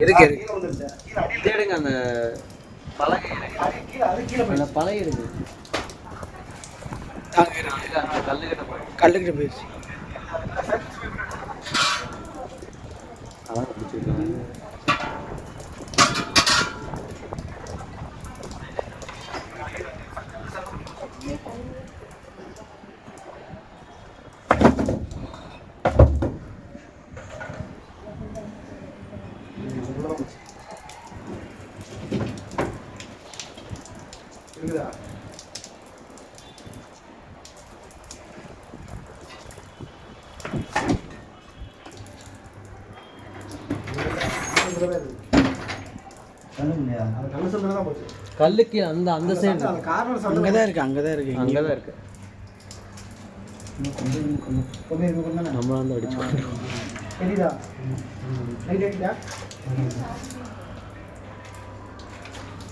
இருக்கு இருக்கு இது எடுங்க அந்த பலகை. அந்த பலகை இருக்கு கல்லுக்கிட்ட போயிடுச்சு. அதான் பிடிச்சிருக்காங்க. இருக்குதா? அது கண்ணு சொல்றது தான் போச்சு. கல்லுக்கு அந்த அந்த சைடு அந்த கார்னர் அங்கே தான். இருக்கு அங்கே தான். இருக்கு அங்கே தான் இருக்கு. நம்ம வந்து அடிச்சு தெரியுதா?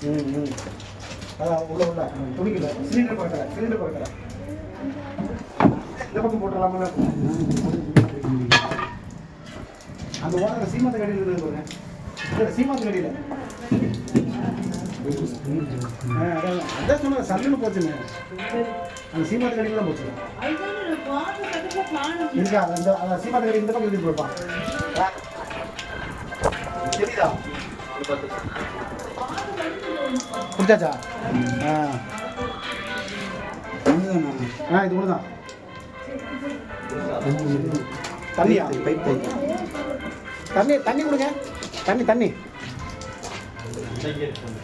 ம் ம். அதான் உள்ள உள்ள. துணிக்கல சிலிண்டர் பக்கத்துல சிலிண்டர் பக்கத்துல. இந்த பக்கம் போட்டுடலாமா அந்த ஓரத்தில் சீமாத்த கடையில் இருக்குது பாருங்க. சீமாத்த கடையில். அதான் சொன்னேன் சல்லுன்னு போச்சுங்க அந்த சீமாத்த கடையில் தான் போச்சு இருக்கா? அந்த சீமாத்த கடையில் இந்த பக்கம் போய்ப்பான் குடிச்சாச்சா? ஆ. ஆ இது கூட தான். தண்ணியா? தண்ணி தண்ணி கொடுங்க. தண்ணி தண்ணி.